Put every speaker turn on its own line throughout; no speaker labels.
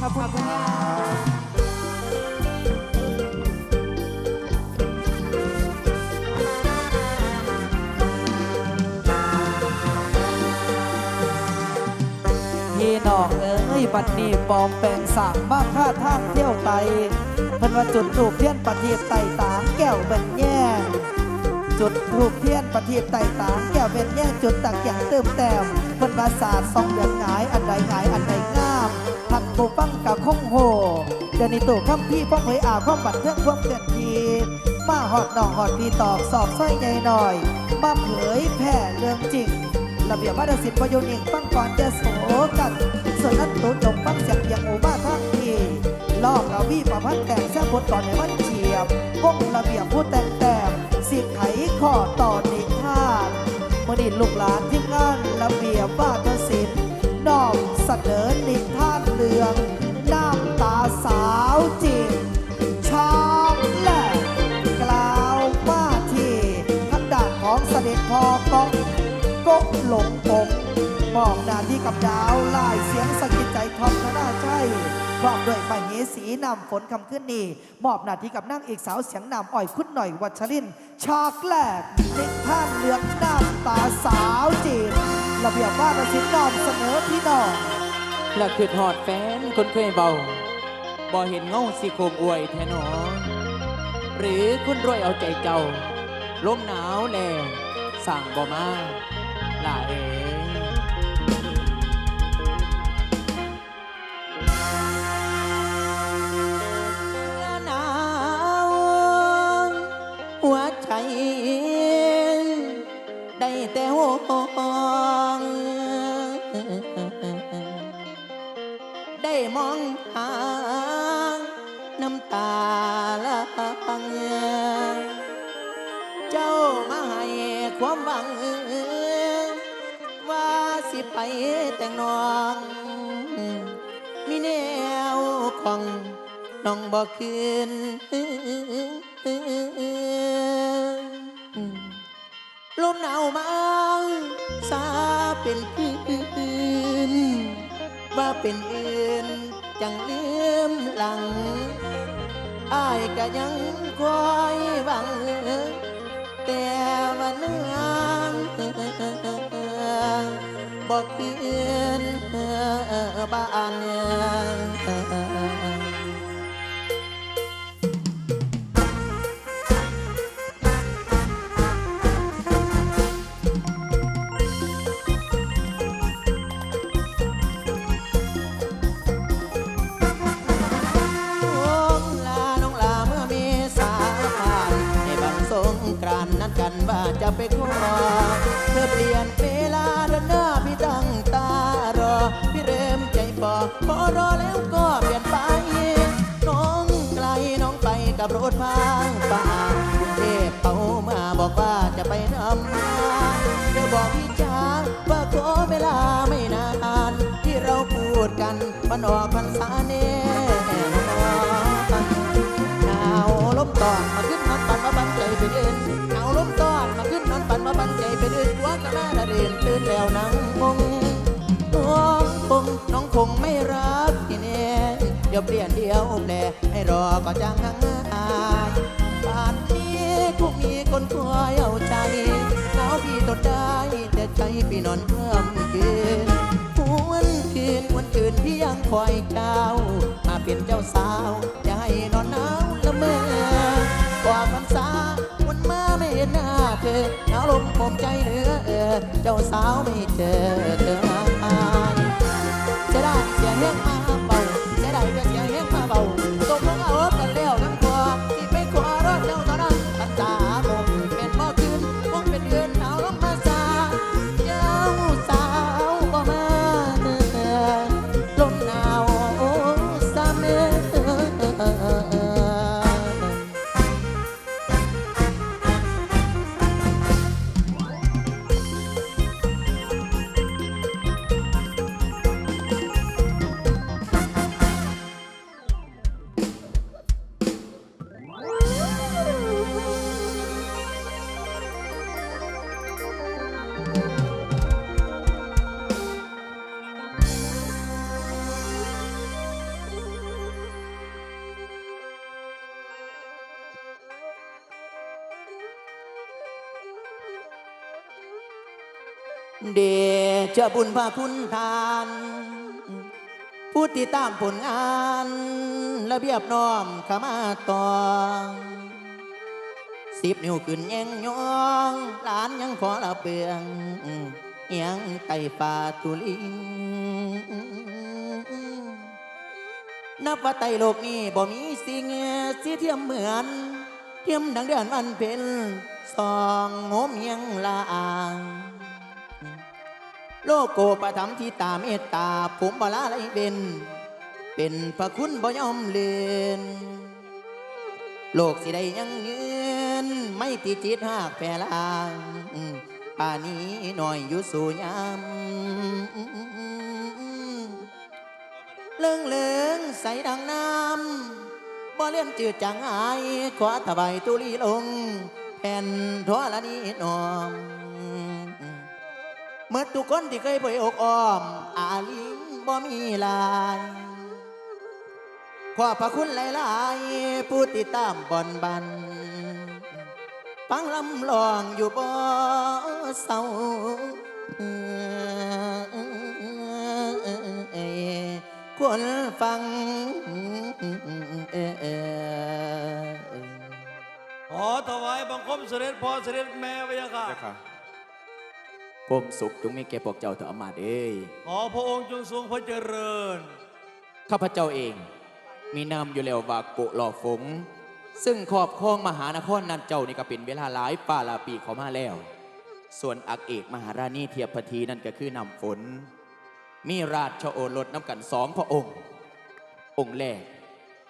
ขอบคุณค่ะพี่น้องเอ้ยบัดนี้ปลอมแปลงสางบ้าค่าทาเที่ยวไตเพิ่นว่าจุดถูกเทียนประทีปไต่ตางแก้วเป็นแย่จุดถูกเทียนประทีปไต่ตางแก้วเป็นแย่จุดตักอย่างเติมแต้มเพิ่นว่าศาสตร์สองเดือนหงายอันใดหงายอันใดงาม ทักปูฟังกับคงโหเดนี้ตู่คำพี่พ่องเผยอาความบันเทิงความเตือนทีมาหอดหนองหอดพีตอกสอบสร้อยใหญ่หน่อย มาเผยแผ่เรื่องจริง ระเบียบวัฒนศิลป์ประโยุกต์นิ่งฟังก่อนจะโสกันส่วนนั้นตุจบฟังเสียงเพียงหมูบ้าทั้งทีลอกระวีประพันธ์แต่งแซ่บบทก่อนในวันเฉียบวงระเบียบผู้แต่งแต่งสิไขข้อต่อนิทานมื่อนี้ลูกหลานที่งานระเบียบวัฒนศิลป์น้อมเสนอนิทาน องน้ำตาสาวจริงชามแรกกล่าวว่าที่ทางด้านของเสด็จพ่อกองกกหลงปงมอบหน้าที่กับดาวลายเสียงสะกิดใจทอมธนาชัยพร้อมด้วยมเหสีนำฝนคำขึ้นนี่มอบหน้าที่กับนางเอกสาวเสียงนำอ่อยคุณหน่อยวัชรินทร์ฉากแรกนิท่านเลือกน้ำตาสาวจีนระเบียบว่าประสิทธิ์น้อมเสนอพี่น้อง
และคือทอดแฟนคนเคยเบา บ่เห็นเงาสิโคมอวยแทนหนอ หรือคุณรวยเอาใจเจ้า ลมหนาวแลสั่งบ่มาลาเอ๋ หวังว่าสิไปแต่งนองมีแนวของน้องบอกคืนลมหนาวมาซาเป็นพื้นว่าเป็นอื่นจังลืมหลังอายก็ยังคอยหวังางสงกรานนัดกันว่าจะไปขอเธอเปลี่ยนเวล รอแล้วก็เปลี่ยนไป น้องไกลน้องไปกับรถพางป่ากรุงเทพเป้ามาบอกว่าจะไปนำมาเธอบอกพี่จ้าว่าขอเวลาไม่นานที่เราพูดกันมันออกพรรษาแน่นอนหนาวลมตอนมาขึ้นนอนปันมาบันใจไปเดินหนาวลมตอนมาขึ้นนอนปันมาบันใจไปเดินตัวกันมาละเดินตื่นแล้วนั่งมงน้อ งคงน้องคงไม่รักที่แน่เดี๋ยวเปลี่ยนเดียวแปลให้รอก็จังห่างอายป่านนี้คงมีคนคอยเอาใจหนาวพี่ทนได้แต่ใจพี่นอนเพิ่มคืนวันคืนวันคืนพี่ยังคอยเจ้า มาเป็นเจ้าสาวอย่าให้นอนหนาวละเมอกว่าพรรษาวันมาไม่เห็นหน้าเธอหนาวลมผมใจเหลือเออเจ้าสาวไม่เจอเธอ เดชะบุญพระคุณทาน ผู้ที่ตามผลงานระเบียบน้อมขมาตองสิบนิ้วขึ้นแยังยองหลานยังขอละเปืองยังไก่ป่าตุลิงนับว่าไตโลกนี้บ่มีสิ่งสิเทียมเหมือน เทียมดังเดือนวันเพ็ญสองโงมยังลาอ่าง โลกโกประทัมที่ตาเมตตา ผมบลาไรเบนเป็นพระคุณบ่ยอมเลือนโลกสิได้ยังยืนไม่ติจิตหากแพรลางป่านี้หน่อยอยู่สู่ยามเลื่องเลืองใสดังน้ำบ่เลี่ยนจืดจางหายขอถวายตุลีลงแผ่นทวละนี้นอม เมื่อทุกคนที่เคยเผยอกอ้อม อาลิงบ่มีลายขอบพระคุณหลายๆผู้ติดตามบอนบันฟังลำลองอยู่บ่เศร้าควรฟัง
ขอถวายบังคมเสด็จพ่อเสด็จแม่พระยาค่ะ
เจ้าค่ะ
ผมสุขจงมีแก่พวกเจ้าเถอะอำมาตย์เอ้ย
ขอพระองค์จงทรงพระเจริญ
ข้าพเจ้าเอง มีนามอยู่แล้วว่าโกะหล่อฝงซึ่งครอบครองมหานครนั้นเจ้านี่ก็เป็นเวลาหลายป่าหลายปีเขามาแล้ว ส่วนอักเอกมหาราณีเทียบพทีนั่นก็คือนำฝน มีราชโอรสน้ำกันสองพระองค์ องค์แรก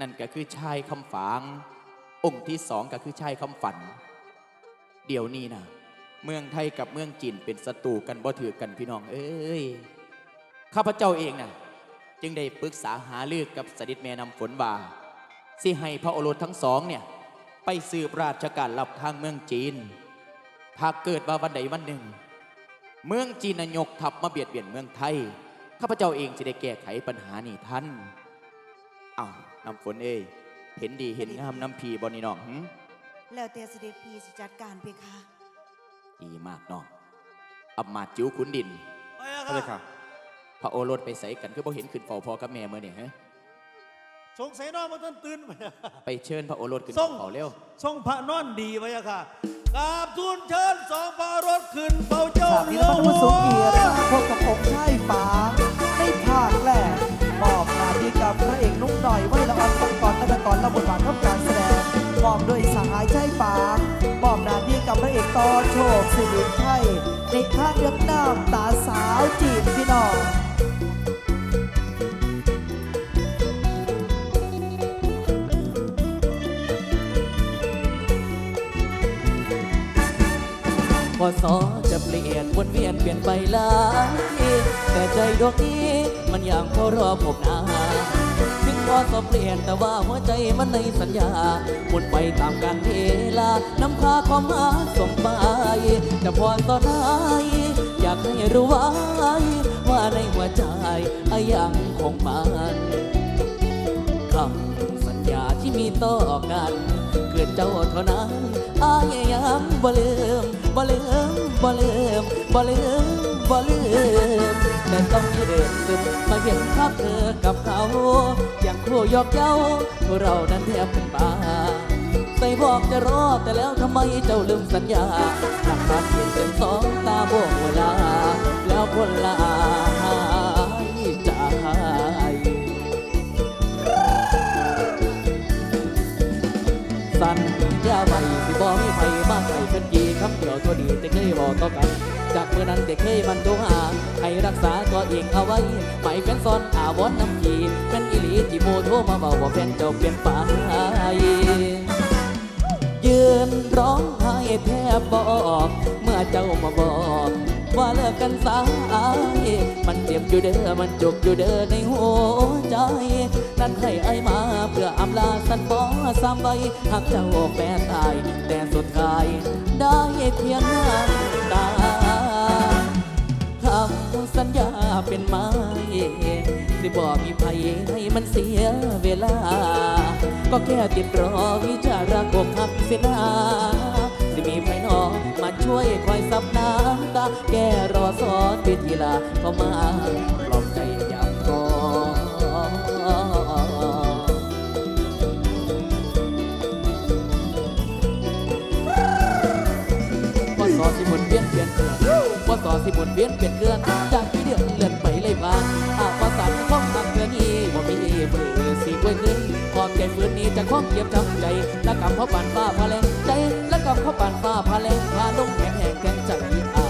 นั่นก็คือชายคำฝาง องค์ที่สองก็คือชายคำฝัน เดี๋ยวนี้นะ เมืองไทยกับเมืองจีนเป็นศัตรูกันบ่ถือกันพี่น้อง เอ้ยข้าพเจ้าเองนะจึงได้ปรึกษาหารือกับสดิษแม่นำฝนบาสิให้พระโอรสทั้งสองเนี่ย ไปสืบราชการลับทางเมืองจีนถ้าเกิดว่าวันใดวันหนึ่ง เมืองจีนนยกทัพมาเบียดเบียนเมืองไทยข้าพเจ้าเองจะได้แก้ไขปัญหานี่ท่านอ้าวนำฝนเอ้ยเห็นดีเห็นงามน้ำพีบอนี่น้อง
แล้วแต่เสด็จพี่สิจัดการเพคะ
ดีมากน้องอำมาตย์จิ๋วขุนดิน
พระยา
พระเจ้า
ค่ะ
ค่ะ
พระโอรสไปใส่กันคือบ่เห็นขึ้นเฝ้าพ่อกับแม่เมื่อเนี่ยฮะ
สงสัยนอนมาต้นตื่นพระยาค่ะ
ไปเชิญพระโอรสขึ้น
ส่ง
เฝ้าเร็ว
ทรงพระนอนดีพระยาค่ะกราบทูลเชิญสองพระรถขึ้นเฝ้าเจ้า
ฉากนี้เราต้องมาสูงเกียรติพบกับองค์ชายฝางในภาคแรกมอบหน้าที่กับพระเอกนุ่มหน่อยวัยละอ่อนปังกรนักกรและบทบาทกับการแสดงมอบโดยสหายชายฝางมอบหน้า ต่อโชคสิริชัยในข้างเรื่องน้ำตาสาวจีบพี่น้อง
พอสอจะเปลี่ยนวนเวียนเปลี่ยนไปหลายแต่ใจดวงนี้มันยังเฝ้ารอผมนา พอสเปลี่ยนแต่ว่าหัวใจมันในสัญญาหมุนไปตามการเวลา น้ำพาความหาส่งไป แต่พอตอนได้อยากให้รู้ไว้ ว่าในหัวใจอะยังคงมันคำสัญญาที่มีต่อกัน เกิดเจ้าเท่านั้นอายยังบ่ลืมบ่ลืมบ่ลืมบ่ลืมบ่ลืมแต่ต้องเดินซึมมาเห็นภาพเธอกับเขาอย่างคู่ยอกเย้าพวกเรานั้นแทบเป็นบ้าใส่บอกจะรอแต่แล้วทำไมเจ้าลืมสัญญาหนักมาเพียงเต็มสองตาบวกเวลาแล้วคนลา สัญญาใหม่สิบ่มีไผมาใส่เป็นกี่คำเดียวตัวดีแต่เคยบอกต่อกัน จากเมื่อนั้นแต่เคยมันโทรหาให้รักษาตัวเองเอาไว้ไม่เป็นซ่อนอาวอนน้ำขีเป็นอีหลีที่โมโทรมาบอกว่าแฟนเจ้าเปลี่ยนไปยืนร้องไห้แทบบอกเมื่อเจ้ามาบอก ว่าเลิกกันสายมันเจ็บอยู่เด้อ มันจุกอยู่เด้อในหัวใจ นั่นให้ไอ้มาเพื่ออำลาสันบอซ้ำใบหักเจ้าแปรตาย แต่สุดท้ายได้เพียงน้ำตาคำสัญญาเป็นไม้สิบอกมีภัยให้มันเสียเวลา ก็แค่ติดรอวิจารกบหักเสียนา มา
ช่วยคอยซับน้ำตาแก้รอสอนวิธีลาเข้ามาปลอบใจยามก่อนว่าสอสิหมุนเวียนเปลี่ยนเกลือนว่าสอสิหมุนเวียนเปลี่ยนเกลือนจากที่เดือนเลื่อนไปเลยพานอาว่าสันข้องหักเกลือนี้ว่ามีมือสีกล้วยขึ้นความใจฝืนนี้จะข้องเก็บจำใจและกำเขาปั่นฟ้าพาแรงใจ กับข้าปานฟ้าพาแรงพาลงแข็งแห่งแข็งอีอา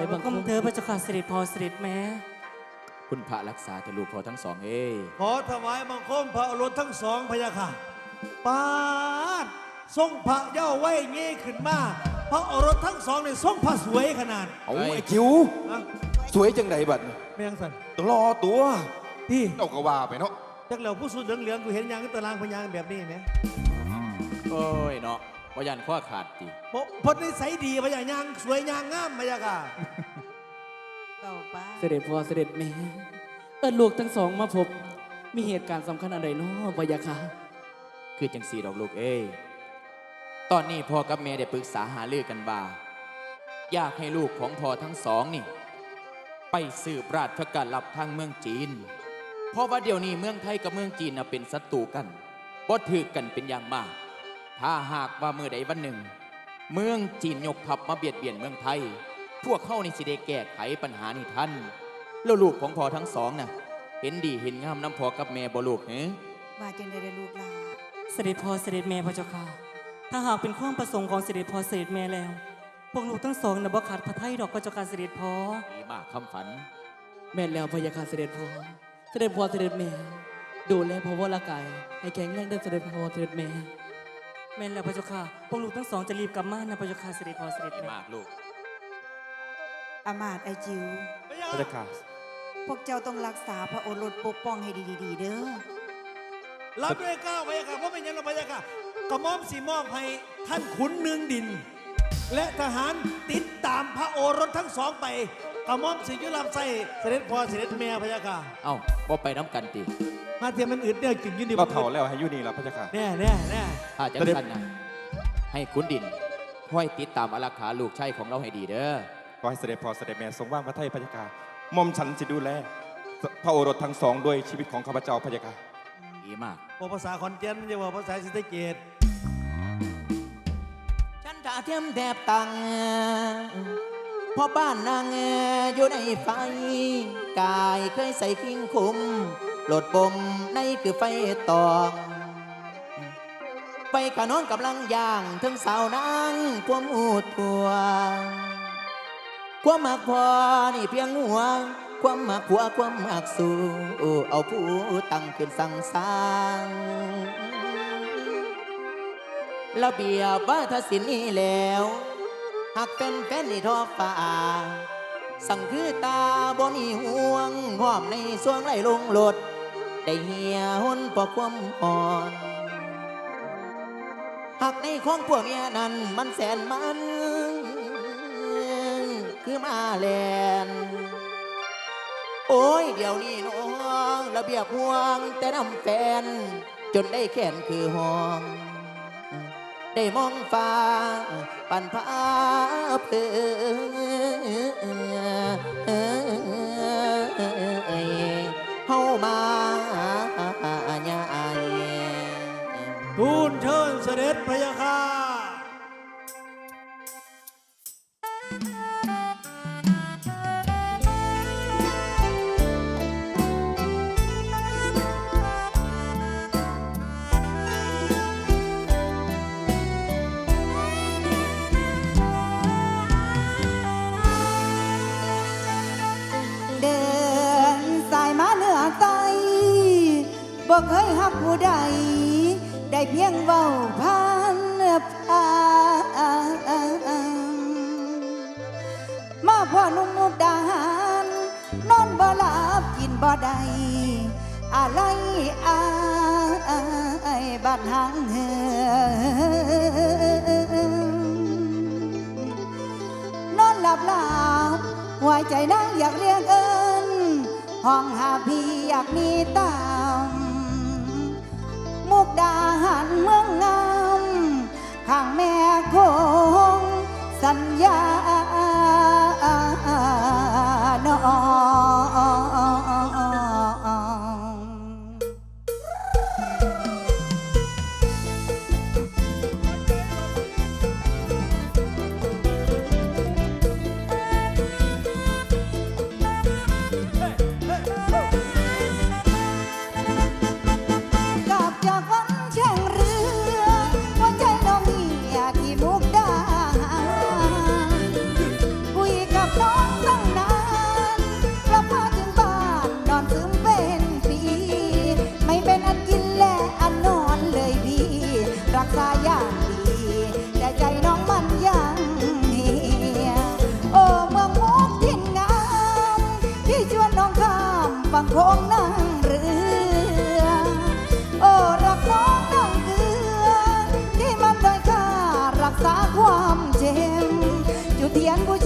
ถวายบังค
ก้
ม
มเธอพระเจ้าค่ะสิริพรสิริแม่
คุณพระรักษาเถอะลูกพอทั้งสองเอ้ย
ขอถวายบังคมพระโอรสทั้งสองพะยะค่ะปาดทรงพระเย้าไว้เงี้ขึ้นมาพระโอรสทั้งสองเนี่ยทรงพระสวยขนาด
เอาไอ้คิว
นะ
สวยจังไดบัด
ไม่ยังสัน
ต้องรอตัว
พี่
เจ้าก็ว่าไปเนาะ
จักเหล่าผู้สุดเหลืองๆกูเห็นยังตารางพยางแบบนี้ไหม
โอ้ยเนาะ ว่ายันข้อขาดตี
เพราะเพราะนิสัยดีพะยะยางสวยยางงามพะยะค่ะ
เก่าป้า
เสด็จพ่อเสด็จแม่เอิ้นลูกทั้งสองมาพบ มีเหตุการณ์สำคัญอะไรเนาะพะยะค่ะ
คือจังสีดอกลูกเอ้ยตอนนี้พ่อกับแม่ได้ปรึกษาหารือกันว่าอยากให้ลูกของพ่อทั้งสองนี่ ไปสืบราชการลับทางเมืองจีน เพราะว่าเดี๋ยวนี้เมืองไทยกับเมืองจีนน่ะเป็นศัตรูกันบ่ถือกันเป็นอย่างมาก ถ้าหากว่าเมื่อใดวันหนึ่ง เมืองจีนยกทัพมาเบียดเบียนเมืองไทย พวกเขานี่สิได้แก้ไขปัญหานี่ทันแล้วลูกของพ่อทั้งสองน่ะ เห็นดีเห็นงามน้ำพ่อกับแม่บ่ลูกเฮ้
มาจังได้ได้ลูกหลา
สิริพรสิริแม่พระเจ้าค่ะ ถ้าหากเป็นความประสงค์ของสิริพรสิริแม่แล้ว พวกลูกทั้งสองนะบ่ขาดพระไทยดอกพระเจ้าค่ะสิริพร
ดีมากคำฝัน
แม่นแล้วพะยะค่ะเสด็จพ่อเสด็จพ่อเสด็จแม่ ดูแลพ่อวรกายให้แข็งแรงเด้อเสด็จพ่อเสด็จแม่
แม่นแล้วพระเจ้าค่ะพวกลูกทั้งสองจะรีบกลับมานะพระเจ้าค่ะสิริพรสิริ
ดี
แม่
มากลูก
อามาตย์ไอจิว
พะยะ
พระเจ้าค่ะ
พวกเจ้าต้องรักษาพระโอรสปกป้องให้ดีๆ เด้อ
รับด้วยเก้าวพะยะค่ะเพราะเป็นอยังไงพะยะค่ะกระหม่อมสีมอบให้ท่านขุนเนืองดิน และทหารติดตามพระโอรสทั้งสองไปกระหม่อมสียุรับใส่เสด็จพ่อเสด็จแม่พะยะค่ะ
เอ้าบ่ไปน้ำกันติ
มาเทียมมันอึดเนี่ยกินอยืนดี
เราเถ่าแล้วให้อยู่นี่ละพระเจ้าค่ะ
แน่แน่แน่
ถ้าจังสันนะให้คุณดินห้อยติดตามอารักขาลูกชายของเราให้ดีเด้อ
ขอให้เสด็จพ่อเสด็จแม่ทรงว่างพระไทยพระเจ้าค่ะหม่อมฉันจะดูแลพระโอรสทั้งสองด้วยชีวิตของข้าพเจ้าพระเจ้าค่ะ
ดีมาก
บอกภาษาคอนเจนไม่ใช่ว่าภาษาศรีสะเกด
ฉันจะเทียมแทบตังเพราะบ้านนางอยู่ในไฟกายเคยใส่คิงคุม โหลดบมในคือไฟตองไฟขานอนกำลังย่างถึงสาวนางความอูดทัวความหมักพอนี่เพียงหัว ความหมักหัวความหมักสู่เอาผู้ตั้งขึ้นสั่งสร้างระเบียบว่าทศิลป์นี่แล้วหากเป็นแฟนนี่ทอฟ้าสั่งคือตาบนีห่วงหอมในสวงไหลลงโลด ได้เหี่ยหุนเพอความอ่อนหากในของพวกเมียนั้นมันแสนมัน คือมาแลนโอ้ย เดี๋ยวนี้น้องระเบียบห่วงแต่นำแฟน จนได้แขนคือห้อง ได้มองฟ้า ปันพาเพอ เส
ด็จพระยาค่ะ
ได้เพียงเว้าผ่านผ่านมาพ่อหนุ่มมุกดาหารนอนบ่หลับกินบ่ได้อะไรอายบ้านหางเหือนอนหลับหลับหัวใจนั่งอยากเรียกเอิญห้องหาพี่อยากมีตาม ดาหารเมืองงามข้างแม่คงสัญญา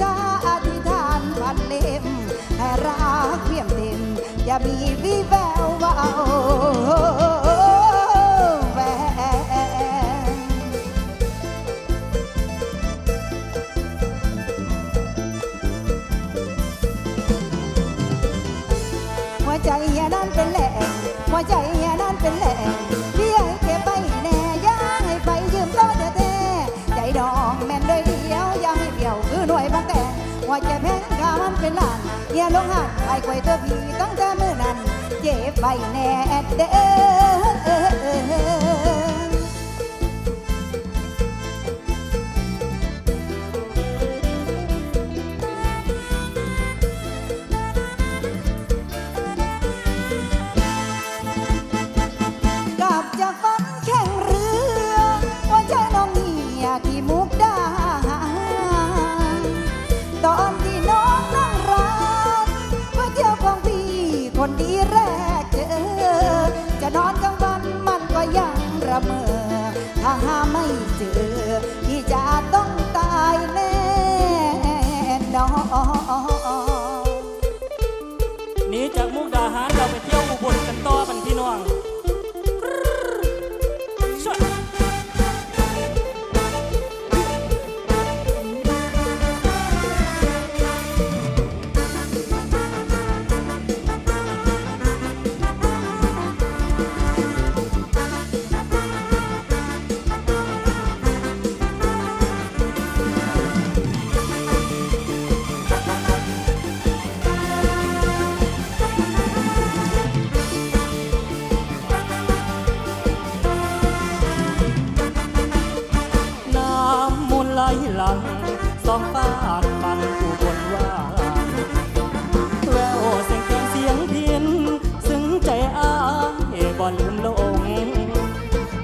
ชาอธิษฐานพันเล่มให้รักเพียมเต็ม อย่ามีวิแววว่า หัวใจแพงขามันเป็นล้านเฮียลงหันไอ้ไกวตัวพี่ตั้งแต่มือนั้นเจ็บไปแน่เด้อ บ่ลืม
ลง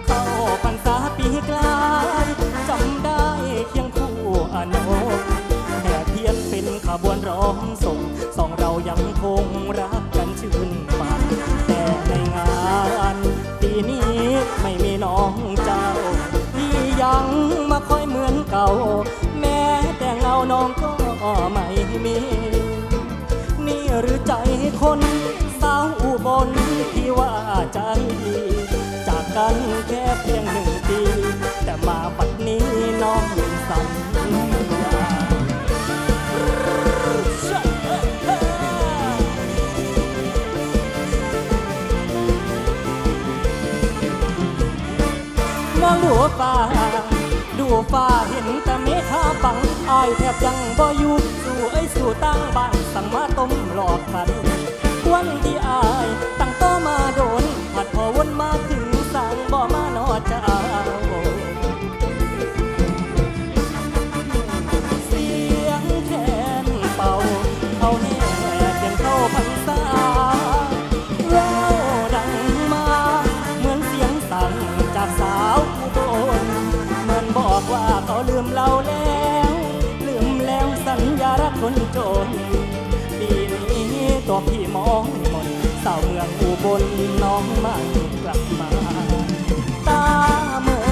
เข้าพรรษาปีกลายจำได้เคียงคู่อนกแห่เทียนเป็นขบวนร้องส่งสองเรายังคงรักกันชื่นมันแต่ในงานปีนี้ไม่มีน้องเจ้า ที่ยังมาคอยเหมือนเก่า แม้แต่เงาน้องก็ไม่มีนี่หรือใจคนสาวอุบลที่ว่าจดีันแค่เพียงหนึ่งปี แต่มาปัดนี้น้องลืมสัญญามองดูฟ้า ดูฟ้าเห็นแต่เมฆาบังอายแทบยังบ่อยู่สู่ไอ้สู่ตั้งบ้านสั่งมาต้มหลอกกันวันที่อายตั้ คนจนปีนี้ตัวพี่มองมนสาวเมืองอุบลน้องมันกลับมา ตาเมื่อ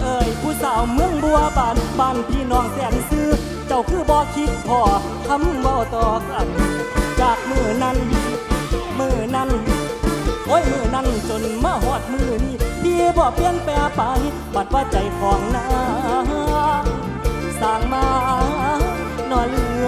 เอ่ยผู้สาวเมืองบัวบานบ้านพี่น้องแสนซื้อ เจ้าคือบ่คิดพอคำเว้าต่อกัน จากมือนั้นมือนั้นโอ้ยมือนั้นจนมาหอดมือนี้พี่บ่เปลี่ยนแปลไปบัดว่าใจของนางสร้างมานอนเหลื